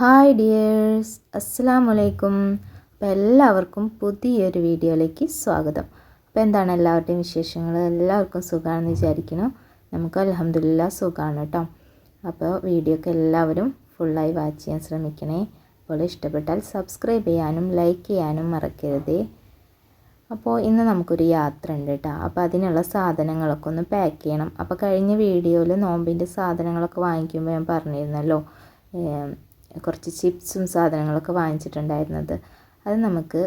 Hi dears അസ്സാം വലൈക്കും അപ്പോൾ എല്ലാവർക്കും പുതിയൊരു വീഡിയോയിലേക്ക് സ്വാഗതം. അപ്പോൾ എന്താണ് എല്ലാവരുടെയും വിശേഷങ്ങൾ? എല്ലാവർക്കും സുഖമാണെന്ന് വിചാരിക്കുന്നു. നമുക്ക് അലഹമില്ല സുഖമാണ് കേട്ടോ. അപ്പോൾ വീഡിയോ ഒക്കെ എല്ലാവരും ഫുള്ളായി വാച്ച് ചെയ്യാൻ ശ്രമിക്കണേ. അപ്പോൾ ഇഷ്ടപ്പെട്ടാൽ സബ്സ്ക്രൈബ് ചെയ്യാനും ലൈക്ക് ചെയ്യാനും മറക്കരുതേ. അപ്പോൾ ഇന്ന് നമുക്കൊരു യാത്ര ഉണ്ട് കേട്ടോ. അപ്പോൾ അതിനുള്ള സാധനങ്ങളൊക്കെ ഒന്ന് പാക്ക് ചെയ്യണം. അപ്പോൾ കഴിഞ്ഞ വീഡിയോയിൽ നോമ്പിന്റെ സാധനങ്ങളൊക്കെ വാങ്ങിക്കുമ്പോൾ ഞാൻ പറഞ്ഞിരുന്നല്ലോ. കുറച്ച് ചിപ്സും സാധനങ്ങളൊക്കെ വാങ്ങിച്ചിട്ടുണ്ടായിരുന്നത്. അത് നമുക്ക്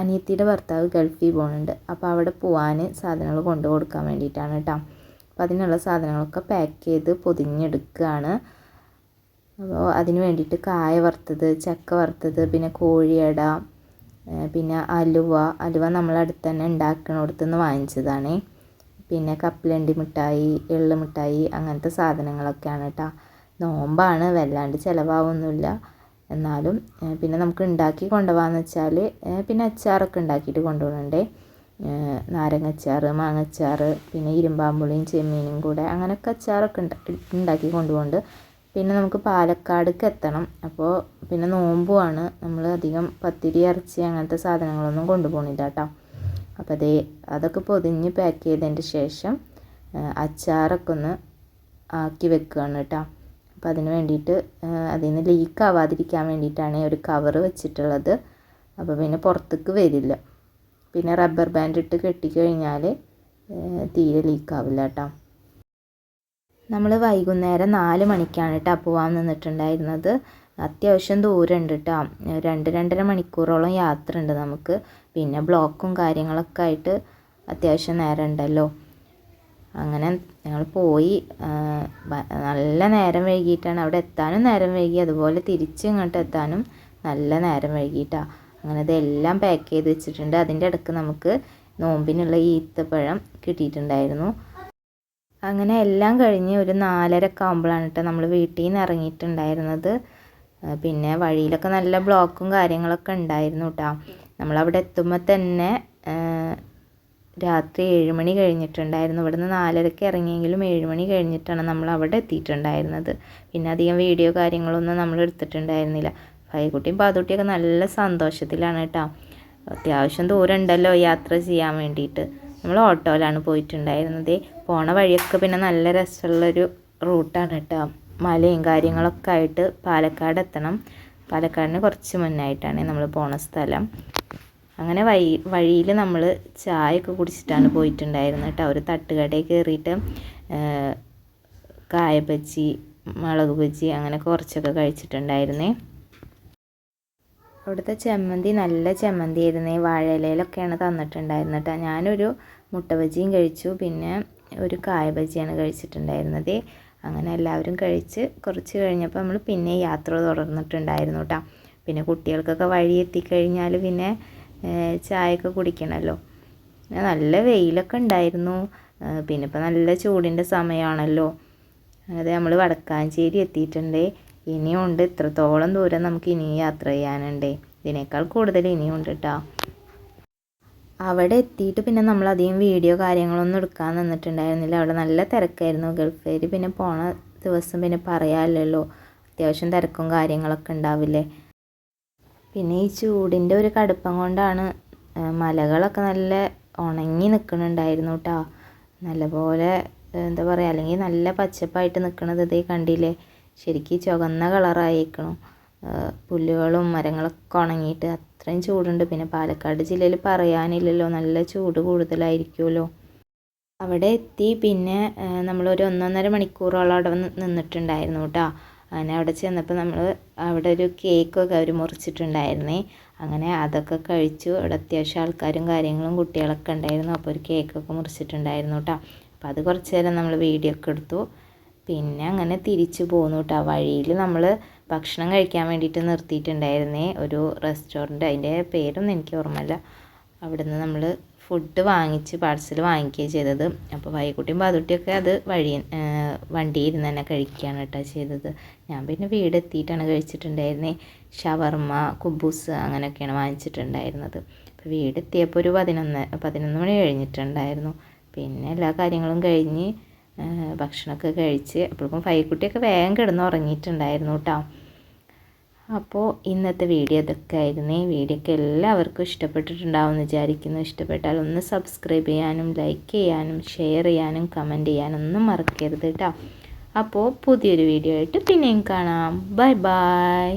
അനിയത്തിയുടെ ഭർത്താവ് ഗൾഫിൽ പോകുന്നുണ്ട് അപ്പോൾ അവിടെ പോകാൻ സാധനങ്ങൾ കൊണ്ടു കൊടുക്കാൻ വേണ്ടിയിട്ടാണ് കേട്ടോ അപ്പോൾ അതിനുള്ള സാധനങ്ങളൊക്കെ പാക്ക് ചെയ്ത് പൊതിഞ്ഞെടുക്കുകയാണ്. അപ്പോൾ അതിന് വേണ്ടിയിട്ട് കായ വറുത്തത് ചക്ക വറുത്തത് പിന്നെ കോഴിയട പിന്നെ അലുവ. അലുവ നമ്മൾ അടുത്ത് തന്നെ ഉണ്ടാക്കണോടത്ത് നിന്ന് വാങ്ങിച്ചതാണേ. പിന്നെ കപ്പലണ്ടി മിഠായി എള്ള് മിഠായി അങ്ങനത്തെ സാധനങ്ങളൊക്കെയാണ് കേട്ടോ നോമ്പാണ് വല്ലാണ്ട് ചിലവാവൊന്നുമില്ല. എന്നാലും പിന്നെ നമുക്ക് ഉണ്ടാക്കി കൊണ്ടുപോകാന്ന് വെച്ചാൽ പിന്നെ അച്ചാറൊക്കെ ഉണ്ടാക്കിയിട്ട് കൊണ്ടുപോകണുണ്ടേ ഏഹ് നാരങ്ങച്ചാറ് മാങ്ങച്ചാറ് പിന്നെ ഇരുമ്പാമ്പുളിയും ചെമ്മീനും കൂടെ അങ്ങനെയൊക്കെ അച്ചാറൊക്കെ ഉണ്ടാ ഉണ്ടാക്കി കൊണ്ടുപോകുന്നുണ്ട് പിന്നെ നമുക്ക് പാലക്കാടേക്ക് എത്തണം. അപ്പോൾ പിന്നെ നോമ്പുമാണ് നമ്മൾ അധികം പത്തിരി ഇറച്ചി അങ്ങനത്തെ സാധനങ്ങളൊന്നും കൊണ്ടുപോകണില്ല കേട്ടോ അപ്പോൾ അതേ അതൊക്കെ പൊതിഞ്ഞ് പാക്ക് ചെയ്തതിന്റെ ശേഷം അച്ചാറൊക്കെ ഒന്ന് ആക്കി വെക്കുകയാണ് കേട്ടോ അപ്പോൾ അതിന് വേണ്ടിയിട്ട് അതിൽ നിന്ന് ലീക്ക് ആവാതിരിക്കാൻ വേണ്ടിയിട്ടാണ് ഒരു കവർ വെച്ചിട്ടുള്ളത്. അപ്പോൾ പിന്നെ പുറത്തേക്ക് വരില്ല. പിന്നെ റബ്ബർ ബാൻഡ് ഇട്ട് കെട്ടിക്കഴിഞ്ഞാൽ തീരെ ലീക്ക് ആവില്ല കേട്ടോ നമ്മൾ വൈകുന്നേരം നാല് മണിക്കാണ് കേട്ടോ പോവാൻ നിന്നിട്ടുണ്ടായിരുന്നത്. അത്യാവശ്യം ദൂരമുണ്ട് കേട്ടോ രണ്ട് രണ്ടര മണിക്കൂറോളം യാത്ര ഉണ്ട് നമുക്ക്. പിന്നെ ബ്ലോക്കും കാര്യങ്ങളൊക്കെ ആയിട്ട് അത്യാവശ്യം നേരം ഉണ്ടല്ലോ അങ്ങനെ ഞങ്ങൾ പോയി നല്ല നേരം വൈകിയിട്ടാണ് അവിടെ എത്താനും നേരം വൈകി. അതുപോലെ തിരിച്ച് ഇങ്ങോട്ട് എത്താനും നല്ല നേരം വൈകിയിട്ടാണ് അങ്ങനെ ഇതെല്ലാം പാക്ക് ചെയ്ത് വെച്ചിട്ടുണ്ട്. അതിന്റെ ഇടയ്ക്ക് നമുക്ക് നോമ്പിനുള്ള ഈത്തപ്പഴം കിട്ടിയിട്ടുണ്ടായിരുന്നു. അങ്ങനെ എല്ലാം കഴിഞ്ഞ് ഒരു നാലരക്കെ ആകുമ്പോഴാണ് കേട്ടോ നമ്മൾ വീട്ടിൽ നിന്ന് ഇറങ്ങിയിട്ടുണ്ടായിരുന്നത് പിന്നെ വഴിയിലൊക്കെ നല്ല ബ്ലോക്കും കാര്യങ്ങളൊക്കെ ഉണ്ടായിരുന്നു കേട്ടോ. നമ്മളവിടെ എത്തുമ്പോൾ തന്നെ രാത്രി ഏഴ് മണി കഴിഞ്ഞിട്ടുണ്ടായിരുന്നു. ഇവിടുന്ന് നാലരക്ക് ഇറങ്ങിയെങ്കിലും ഏഴ് മണി കഴിഞ്ഞിട്ടാണ് നമ്മൾ അവിടെ എത്തിയിട്ടുണ്ടായിരുന്നത്. പിന്നെ അധികം വീഡിയോ കാര്യങ്ങളൊന്നും നമ്മൾ എടുത്തിട്ടുണ്ടായിരുന്നില്ല. ഫൈക്കുട്ടിയും പാതുട്ടിയൊക്കെ നല്ല സന്തോഷത്തിലാണ് കേട്ടോ. അത്യാവശ്യം ദൂരം ഉണ്ടല്ലോ യാത്ര ചെയ്യാൻ വേണ്ടിയിട്ട്. നമ്മൾ ഓട്ടോയിലാണ് പോയിട്ടുണ്ടായിരുന്നത്. പോണ വഴിയൊക്കെ പിന്നെ നല്ല രസമുള്ളൊരു റൂട്ടാണ് കേട്ടോ. മലയും കാര്യങ്ങളൊക്കെ ആയിട്ട് പാലക്കാട് എത്തണം. പാലക്കാടിന് കുറച്ച് മുന്നായിട്ടാണ് നമ്മൾ പോണ സ്ഥലം. അങ്ങനെ വഴി വഴിയിൽ നമ്മൾ ചായയൊക്കെ കുടിച്ചിട്ടാണ് പോയിട്ടുണ്ടായിരുന്നത് കേട്ടോ. ഒരു തട്ടുകടയിൽ കയറിയിട്ട് കായബജി മുളക് ബജ്ജി അങ്ങനെ കുറച്ചൊക്കെ കഴിച്ചിട്ടുണ്ടായിരുന്നേ. അവിടുത്തെ ചമ്മന്തി നല്ല ചമ്മന്തി ആയിരുന്നേ വാഴയിലയിലൊക്കെയാണ് തന്നിട്ടുണ്ടായിരുന്നത് കേട്ടോ. ഞാനൊരു മുട്ട ബജിയും കഴിച്ചു. പിന്നെ ഒരു കായ ബജിയാണ് കഴിച്ചിട്ടുണ്ടായിരുന്നത്. അങ്ങനെ എല്ലാവരും കഴിച്ച് കുറച്ച് കഴിഞ്ഞപ്പോൾ നമ്മൾ പിന്നെ യാത്ര തുടർന്നിട്ടുണ്ടായിരുന്നു കേട്ടോ. പിന്നെ കുട്ടികൾക്കൊക്കെ വഴി എത്തിക്കഴിഞ്ഞാൽ പിന്നെ ചായയൊക്കെ കുടിക്കണമല്ലോ നല്ല വെയിലൊക്കെ ഉണ്ടായിരുന്നു. പിന്നെ ഇപ്പോൾ നല്ല ചൂടിന്റെ സമയമാണല്ലോ അതെ നമ്മൾ വടക്കാഞ്ചേരി എത്തിയിട്ടുണ്ട്. ഇനിയുണ്ട് ഇത്രത്തോളം ദൂരം നമുക്ക് ഇനിയും യാത്ര ചെയ്യാനുണ്ട്. ഇതിനേക്കാൾ കൂടുതൽ ഇനിയും ഉണ്ട് കേട്ടോ അവിടെ എത്തിയിട്ട് പിന്നെ നമ്മൾ അധികം വീഡിയോ കാര്യങ്ങളൊന്നും എടുക്കാൻ നിന്നിട്ടുണ്ടായിരുന്നില്ല. അവിടെ നല്ല തിരക്കായിരുന്നു. ഗൾഫേര് പിന്നെ പോണ ദിവസം പിന്നെ പറയാമല്ലോ അത്യാവശ്യം തിരക്കും കാര്യങ്ങളൊക്കെ ഉണ്ടാവില്ലേ? പിന്നെ ഈ ചൂടിന്റെ ഒരു കടുപ്പം കൊണ്ടാണ് മലകളൊക്കെ നല്ല ഉണങ്ങി നിൽക്കുന്നുണ്ടായിരുന്നു കേട്ടോ നല്ലപോലെ എന്താ പറയുക അല്ലെങ്കിൽ നല്ല പച്ചപ്പായിട്ട് നിൽക്കണത് ഇതേ കണ്ടില്ലേ? ശരിക്കും ചുവന്ന കളറായിരിക്കണം പുല്ലുകളും മരങ്ങളൊക്കെ ഉണങ്ങിയിട്ട് അത്രയും ചൂടുണ്ട്. പിന്നെ പാലക്കാട് ജില്ലയിൽ പറയാനില്ലല്ലോ നല്ല ചൂട് കൂടുതലായിരിക്കുമല്ലോ. അവിടെ എത്തി പിന്നെ നമ്മളൊരു ഒന്നൊന്നര മണിക്കൂറോളം അവിടെ നിന്നിട്ടുണ്ടായിരുന്നു കേട്ടോ അങ്ങനെ അവിടെ ചെന്നപ്പോൾ നമ്മൾ അവിടെ ഒരു കേക്കൊക്കെ അവർ മുറിച്ചിട്ടുണ്ടായിരുന്നേ. അങ്ങനെ അതൊക്കെ കഴിച്ചു. അവിടെ അത്യാവശ്യം ആൾക്കാരും കാര്യങ്ങളും കുട്ടികളൊക്കെ ഉണ്ടായിരുന്നു. അപ്പോൾ ഒരു കേക്കൊക്കെ മുറിച്ചിട്ടുണ്ടായിരുന്നു കേട്ടോ അപ്പോൾ അത് കുറച്ച് നേരം നമ്മൾ വീഡിയോ ഒക്കെ എടുത്തു. പിന്നെ അങ്ങനെ തിരിച്ചു പോന്നു കേട്ടോ വഴിയിൽ നമ്മൾ ഭക്ഷണം കഴിക്കാൻ വേണ്ടിയിട്ട് നിർത്തിയിട്ടുണ്ടായിരുന്നേ. ഒരു റെസ്റ്റോറന്റ് അതിന്റെ പേരൊന്നും എനിക്ക് ഓർമ്മയില്ല. അവിടുന്ന് നമ്മൾ ഫുഡ് വാങ്ങിച്ച് പാർസൽ വാങ്ങിക്കുകയാണ് ചെയ്തത്. അപ്പോൾ വൈകുട്ടിയും പാതുട്ടിയൊക്കെ അത് വഴി വണ്ടിയിൽ ഇരുന്ന് തന്നെ കഴിക്കുകയാണ് കേട്ടോ ചെയ്തത്. ഞാൻ പിന്നെ വീടെത്തിയിട്ടാണ് കഴിച്ചിട്ടുണ്ടായിരുന്നത് ഷവർമ്മ കുബൂസ് അങ്ങനെയൊക്കെയാണ് വാങ്ങിച്ചിട്ടുണ്ടായിരുന്നത്. അപ്പോൾ വീടെത്തിയപ്പോൾ ഒരു പതിനൊന്ന് പതിനൊന്ന് മണി കഴിഞ്ഞിട്ടുണ്ടായിരുന്നു. പിന്നെ എല്ലാ കാര്യങ്ങളും കഴിഞ്ഞ് ഭക്ഷണമൊക്കെ കഴിച്ച് അപ്പോഴേക്കും ഫൈക്കുട്ടിയൊക്കെ വേഗം കിടന്ന് ഉറങ്ങിയിട്ടുണ്ടായിരുന്നു കേട്ടോ. അപ്പോൾ ഇന്നത്തെ വീഡിയോ ഇതൊക്കെ ആയിരുന്നേ. വീഡിയോ ഒക്കെ എല്ലാവർക്കും ഇഷ്ടപ്പെട്ടിട്ടുണ്ടാവും എന്ന് വിചാരിക്കുന്നു. ഇഷ്ടപ്പെട്ടാൽ ഒന്ന് സബ്സ്ക്രൈബ് ചെയ്യാനും ലൈക്ക് ചെയ്യാനും ഷെയർ ചെയ്യാനും കമന്റ് ചെയ്യാനും ഒന്നും മറക്കരുത് കേട്ടോ അപ്പോൾ പുതിയൊരു വീഡിയോ ആയിട്ട് പിന്നെയും കാണാം. Bye bye